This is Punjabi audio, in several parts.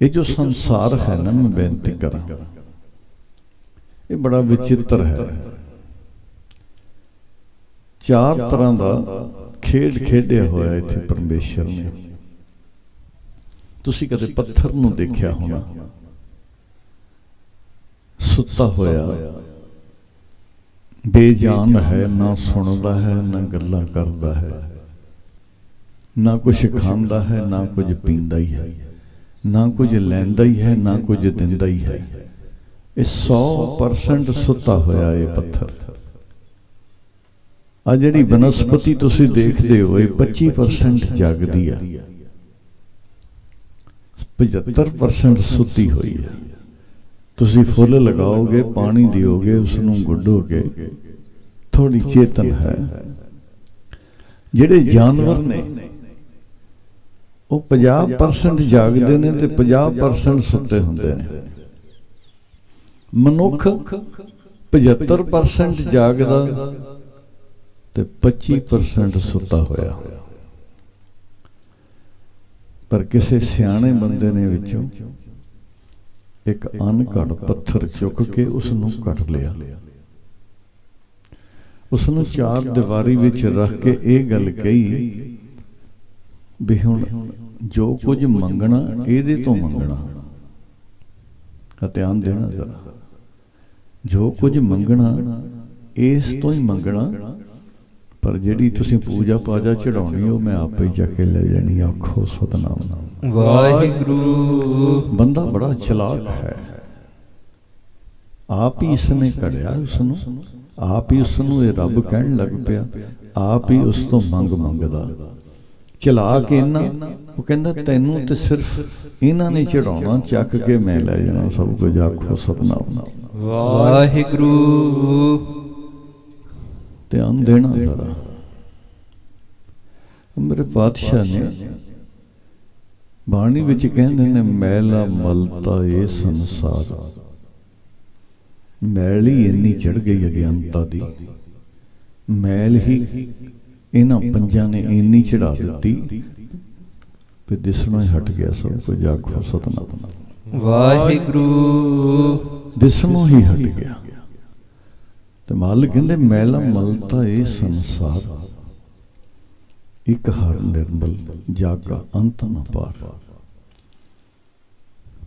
ਇਹ ਜੋ ਸੰਸਾਰ ਹੈ ਨਾ, ਮੈਂ ਬੇਨਤੀ ਕਰਾਂ, ਇਹ ਬੜਾ ਵਿਚਿੱਤਰ ਹੈ। ਚਾਰ ਤਰ੍ਹਾਂ ਦਾ ਖੇਡ ਖੇਡਿਆ ਹੋਇਆ ਇੱਥੇ ਪਰਮੇਸ਼ਰ ਨੇ। ਤੁਸੀਂ ਕਦੇ ਪੱਥਰ ਨੂੰ ਦੇਖਿਆ ਹੋਣਾ? ਸੁੱਤਾ ਹੋਇਆ। ਬੇਜਾਨ ਹੈ, ਨਾ ਸੁਣਦਾ ਹੈ, ਨਾ ਗੱਲਾਂ ਕਰਦਾ ਹੈ। ਨਾ ਕੁਝ ਖਾਂਦਾ ਹੈ, ਨਾ ਕੁਝ ਪੀਂਦਾ ਹੀ ਹੈ। ਨਾ ਕੁਝ ਲੈਂਦਾ ਹੀ ਹੈ, ਨਾ ਕੁਝ ਦਿੰਦਾ ਹੀ ਹੈ। ਇਹ 100% ਸੁੱਤਾ ਹੋਇਆ ਇਹ ਪੱਥਰ। ਆ ਜਿਹੜੀ ਬਨਸਪਤੀ ਤੁਸੀਂ ਦੇਖਦੇ ਹੋ, ਇਹ 25% ਜਾਗਦੀ ਆ। 75% ਸੁੱਤੀ ਹੋਈ ਹੈ ਤੁਸੀਂ ਫੁੱਲ ਲਗਾਓਗੇ, ਪਾਣੀ ਦਿਓਗੇ ਉਸ ਨੂੰ ਗੁੱਡੋਗੇ ਥੋੜੀ ਚੇਤਨ ਹੈ। ਜਿਹੜੇ ਜਾਨਵਰ ਨੇ ਉਹ 50% ਜਾਗਦੇ ਨੇ ਤੇ 50% ਸੁੱਤੇ ਹੁੰਦੇ ਨੇ। ਮਨੁੱਖ 75% ਜਾਗਦਾ ਤੇ 25% ਸੁੱਤਾ ਹੋਇਆ। ਪਰ ਕਿਸੇ ਸਿਆਣੇ ਬੰਦੇ ਨੇ ਵਿੱਚੋਂ ਇੱਕ ਅਨਘੜ ਪੱਥਰ ਚੁੱਕ ਕੇ ਉਸ ਨੂੰ ਕੱਟ ਲਿਆ। ਉਸ ਨੂੰ ਚਾਰ ਦੀਵਾਰੀ ਵਿੱਚ ਰੱਖ ਕੇ ਇਹ ਗੱਲ ਕਹੀ ਵੀ ਹੁਣ ਜੋ ਕੁਝ ਮੰਗਣਾ ਇਹਦੇ ਤੋਂ ਮੰਗਣਾ। ਧਿਆਨ ਦੇਣਾ ਜ਼ਰਾ। ਜੋ ਕੁਝ ਮੰਗਣਾ ਇਸ ਤੋਂ ਹੀ ਮੰਗਣਾ। ਪਰ ਜਿਹੜੀ ਤੁਸੀਂ ਪੂਜਾ ਪਾਜਾ ਚੜਾਉਣੀ ਉਹ ਮੈਂ ਆਪੇ ਹੀ ਚੱਕ ਕੇ ਲੈ ਜਾਣੀ ਆਖੋ ਸਤਨਾਮ। ਵਾਹਿਗੁਰੂ। ਬੰਦਾ ਬੜਾ ਚਲਾਕ ਹੈ। ਆਪ ਹੀ ਇਸਨੇ ਕੜਿਆ ਉਸ ਨੂੰ ਆਪ ਹੀ ਉਸ ਨੂੰ ਇਹ ਰੱਬ ਕਹਿਣ ਲੱਗ ਪਿਆ। ਆਪ ਹੀ ਉਸ ਤੋਂ ਮੰਗ ਮੰਗਦਾ। ਚਲਾ ਕੇ ਇਹਨਾਂ ਉਹ ਕਹਿੰਦਾ ਤੈਨੂੰ ਤੇ ਸਿਰਫ ਇਹਨਾਂ ਨੇ ਚੜਾਉਣਾ ਚੱਕ ਕੇ ਮੈਂ ਲੈ ਜਾਣਾ ਸਭ ਕੁਝ ਆਖੋ ਸਤਨਾਮ ਵਾਹਿਗੁਰੂ। ਧਿਆਨ ਦੇਣਾ ਜ਼ਰਾ। ਮੇਰੇ ਪਾਤਸ਼ਾਹ ਨੇ ਬਾਣੀ ਵਿੱਚ ਕਹਿੰਦੇ ਨੇ ਮੈਲਾ ਮਲਤਾ ਇਹ ਸੰਸਾਰ। ਮੈਲ ਹੀ ਇੰਨੀ ਚੜ ਗਈ ਅਗਿਆਨਤਾ ਦੀ। ਮੈਲ ਹੀ ਇਹਨਾਂ ਪੰਜਾਂ ਨੇ ਇੰਨੀ ਚੜਾ ਦਿੱਤੀ ਕਿ ਦਿਸਣੋਂ ਹੀ ਹਟ ਗਿਆ ਸਭ ਕੁਝ ਆਖੋ ਸਤਨਾਮ। ਵਾਹਿਗੁਰੂ। ਦਿਸਣੋਂ ਹੀ ਹਟ ਗਿਆ। ਤੇ ਮਾਲਕ ਕਹਿੰਦੇ ਮੈਲਾ ਮਲਤਾ ਇਹ ਸੰਸਾਰ। ਇੱਕ ਹਰ ਨਿਰਮਲ ਜਾਗਾ ਅੰਤ ਨ ਪਾਰ।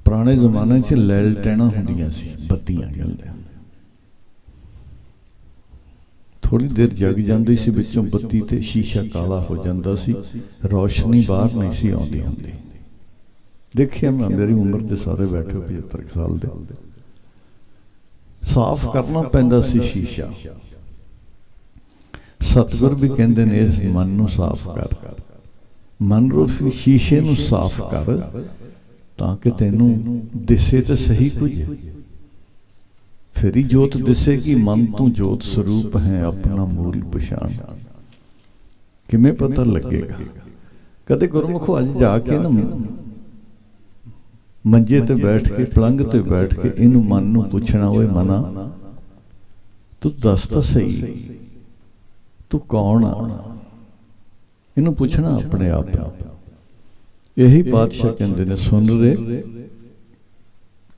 ਪੁਰਾਣੇ ਜ਼ਮਾਨੇ 'ਚ ਲੈਲਟੈਣਾ ਹੁੰਦੀਆਂ ਸੀ ਬੱਤੀਆਂ ਕਹਿੰਦੇ ਥੋੜੀ ਦੇਰ ਜਗ ਜਾਂਦੀ ਸੀ, ਵਿੱਚੋਂ ਬੱਤੀ ਤੇ ਸ਼ੀਸ਼ਾ ਕਾਲਾ ਹੋ ਜਾਂਦਾ ਸੀ, ਰੌਸ਼ਨੀ ਬਾਹਰ ਨਹੀਂ ਸੀ ਆਉਂਦੀ ਹੁੰਦੀ। ਦੇਖਿਆ ਮੈਂ, ਮੇਰੀ ਉਮਰ ਦੇ ਸਾਰੇ ਬੈਠੇ 75 ਸਾਲ ਦੇ। ਸਾਫ਼ ਕਰਨਾ ਪੈਂਦਾ ਸੀ ਸ਼ੀਸ਼ਾ। ਸਤਿਗੁਰ ਵੀ ਕਹਿੰਦੇ ਨੇ, ਇਸ ਮਨ ਨੂੰ ਸਾਫ਼ ਕਰ। ਮਨ ਰੂਪੀ ਸ਼ੀਸ਼ੇ ਨੂੰ ਸਾਫ਼ ਕਰ, ਤਾਂ ਕਿ ਤੈਨੂੰ ਦਿਸੇ ਤੇ ਸਹੀ ਕੁਝ। ਫੇਰੀ ਜੋਤ ਦਿਸੇਗੀ ਮਨ ਤੂੰ ਜੋਤ ਸਰੂਪ ਹੈ ਆਪਣਾ ਮੂਲ ਪਛਾਣ ਕਿਵੇਂ ਪਤਾ ਲੱਗੇਗਾ ਕਦੇ ਗੁਰਮੁਖੋ ਅੱਜ ਜਾ ਕੇ ਨਾ ਮੰਜੇ ਤੇ ਬੈਠ ਕੇ ਪਲੰਗ ਤੇ ਬੈਠ ਕੇ ਇਹਨੂੰ ਮਨ ਨੂੰ ਪੁੱਛਣਾ ਓਏ ਮਨਾ ਤੂੰ ਦੱਸ ਤਾਂ ਸਹੀ ਤੂੰ ਕੌਣ ਆ ਇਹਨੂੰ ਪੁੱਛਣਾ ਆਪਣੇ ਆਪ ਨੂੰ ਇਹੀ ਪਾਤਸ਼ਾਹ ਕਹਿੰਦੇ ਨੇ ਸੁਣ ਰੇ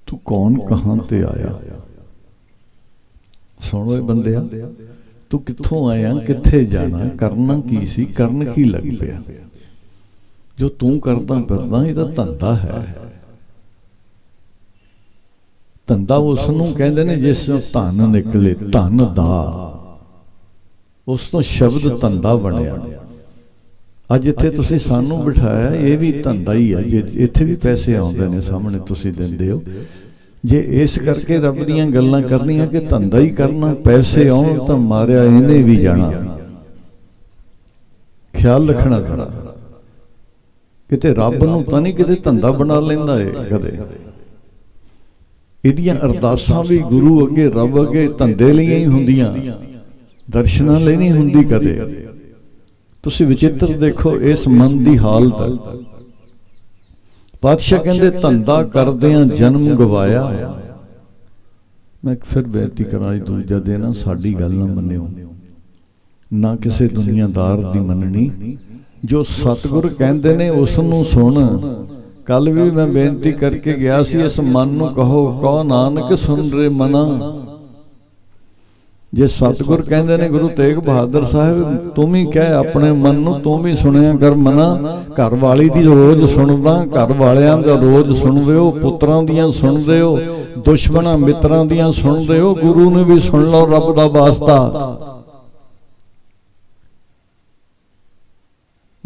ਤੂੰ ਕੌਣ ਕਹਾਂ ਤੇ ਆਇਆ ਸੁਣ ਓਏ ਬੰਦਿਆ ਤੂੰ ਕਿੱਥੋਂ ਆਇਆ ਕਿੱਥੇ ਜਾਣਾ ਕਰਨਾ ਕੀ ਸੀ ਕਰਨ ਕੀ ਲੱਗ ਪਿਆ? ਜੋ ਤੂੰ ਕਰਦਾ ਫਿਰਦਾ ਇਹਦਾ ਧੰਦਾ ਹੈ। ਧੰਦਾ ਉਸ ਨੂੰ ਕਹਿੰਦੇ ਨੇ ਜਿਸ ਤੋਂ ਧਨ ਨਿਕਲੇ ਧਨ ਦਾ। ਉਸ ਤੋਂ ਸ਼ਬਦ ਧੰਦਾ ਬਣਿਆ। ਅੱਜ ਇੱਥੇ ਤੁਸੀਂ ਸਾਨੂੰ ਬਿਠਾਇਆ ਇਹ ਵੀ ਧੰਦਾ ਹੀ ਹੈ ਜੇ ਇੱਥੇ ਵੀ ਪੈਸੇ ਆਉਂਦੇ ਨੇ ਸਾਹਮਣੇ ਤੁਸੀਂ ਦਿੰਦੇ ਹੋ। ਜੇ ਇਸ ਕਰਕੇ ਰੱਬ ਦੀਆਂ ਗੱਲਾਂ ਕਰਨੀਆਂ ਕਿ ਧੰਦਾ ਹੀ ਕਰਨਾ, ਪੈਸੇ ਆਉਣ ਤਾਂ ਮਾਰਿਆ ਇਹਨੇ ਵੀ ਜਾਣਾ। ਖਿਆਲ ਰੱਖਣਾ ਜ਼ਰਾ। ਕਿਤੇ ਰੱਬ ਨੂੰ ਤਾਂ ਨਹੀਂ ਕਿਤੇ ਧੰਦਾ ਬਣਾ ਲੈਂਦਾ ਏ ਕਦੇ। ਇਹਦੀਆਂ ਅਰਦਾਸਾਂ ਵੀ ਗੁਰੂ ਅੱਗੇ, ਰੱਬ ਅੱਗੇ ਧੰਦੇ ਲਈ ਹੀ ਹੁੰਦੀਆਂ। ਦਰਸ਼ਨਾਂ ਲਈ ਨਹੀਂ ਹੁੰਦੀ ਕਦੇ। ਤੁਸੀਂ ਵਿਚਿੱਤਰ ਦੇਖੋ ਇਸ ਮਨ ਦੀ ਹਾਲਤ। ਪਾਤਸ਼ਾਹ ਕਹਿੰਦੇ ਧੰਦਾ ਕਰਦਿਆਂ ਜਨਮ ਗਵਾਇਆ। ਮੈਂ ਇੱਕ ਫਿਰ ਬੇਨਤੀ ਕਰਾਂ ਜੀ ਦੂਜਾ ਦੇਣਾ ਸਾਡੀ ਗੱਲ ਨਾ ਮੰਨਿਓ। ਨਾ ਕਿਸੇ ਦੁਨੀਆਦਾਰ ਦੀ ਮੰਨਣੀ। ਜੋ ਸਤਿਗੁਰ ਕਹਿੰਦੇ ਨੇ ਉਸ ਨੂੰ ਸੁਣ। ਕੱਲ ਵੀ ਮੈਂ ਬੇਨਤੀ ਕਰਕੇ ਗਿਆ ਸੀ ਇਸ ਮਨ ਨੂੰ ਕਹੋ ਕਹੋ ਨਾਨਕ ਸੁਣ ਰੇ ਮਨਾ। ਜੇ ਸਤਿਗੁਰ ਕਹਿੰਦੇ ਨੇ ਗੁਰੂ ਤੇਗ ਬਹਾਦਰ ਸਾਹਿਬ, ਤੂੰ ਵੀ ਕਹਿ ਆਪਣੇ ਮਨ ਨੂੰ, ਤੂੰ ਵੀ ਸੁਣਿਆ ਕਰ ਮਨਾ। ਘਰ ਵਾਲੀ ਦੀ ਰੋਜ਼ ਸੁਣਦਾ, ਘਰ ਵਾਲਿਆਂ ਦਾ ਰੋਜ਼ ਸੁਣਦੇ ਹੋ, ਪੁੱਤਰਾਂ ਦੀਆਂ ਸੁਣਦੇ ਹੋ, ਦੁਸ਼ਮਣਾਂ ਮਿੱਤਰਾਂ ਦੀਆਂ ਸੁਣਦੇ ਹੋ, ਗੁਰੂ ਨੂੰ ਵੀ ਸੁਣ ਲਓ ਰੱਬ ਦਾ ਵਾਸਤਾ।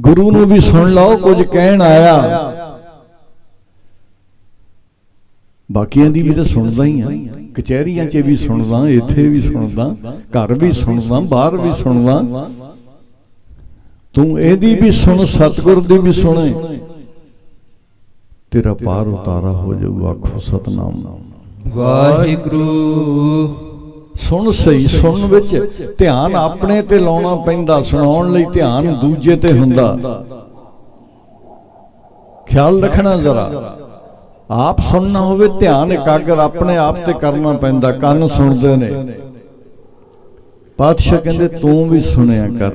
ਗੁਰੂ ਨੂੰ ਵੀ ਸੁਣ ਲਓ, ਕੁਝ ਕਹਿਣ ਆਇਆ। ਬਾਕੀਆਂ ਦੀ ਵੀ ਤਾਂ ਸੁਣਦਾ ਹੀ ਆ। ਕਚਹਿਰੀਆਂ 'ਚ ਵੀ ਸੁਣਦਾ ਇੱਥੇ ਵੀ ਸੁਣਦਾ ਘਰ ਵੀ ਸੁਣਦਾ ਬਾਹਰ ਵੀ ਸੁਣਦਾ। ਤੂੰ ਇਹਦੀ ਵੀ ਸੁਣ ਸਤਿਗੁਰ ਦੀ ਵੀ ਸੁਣੇ। ਤੇਰਾ ਪਾਰ ਉਤਾਰਾ ਹੋ ਜਾਊ ਆਖੋ ਸਤਨਾਮ। ਵਾਹਿਗੁਰੂ। ਸੁਣ ਸਹੀ ਸੁਣਨ ਵਿੱਚ ਧਿਆਨ ਆਪਣੇ ਤੇ ਲਾਉਣਾ ਪੈਂਦਾ ਸੁਣਾਉਣ ਲਈ ਧਿਆਨ ਦੂਜੇ ਤੇ ਹੁੰਦਾ। ਖਿਆਲ ਰੱਖਣਾ ਜ਼ਰਾ। ਆਪ ਸੁਣਨਾ ਹੋਵੇ, ਧਿਆਨ ਇਕਾਗਰ ਆਪਣੇ ਆਪ ਤੇ ਕਰਨਾ ਪੈਂਦਾ, ਕੰਨ ਸੁਣਦੇ ਨੇ। ਪਾਤਸ਼ਾਹ ਕਹਿੰਦੇ, ਤੂੰ ਵੀ ਸੁਣਿਆ ਕਰ।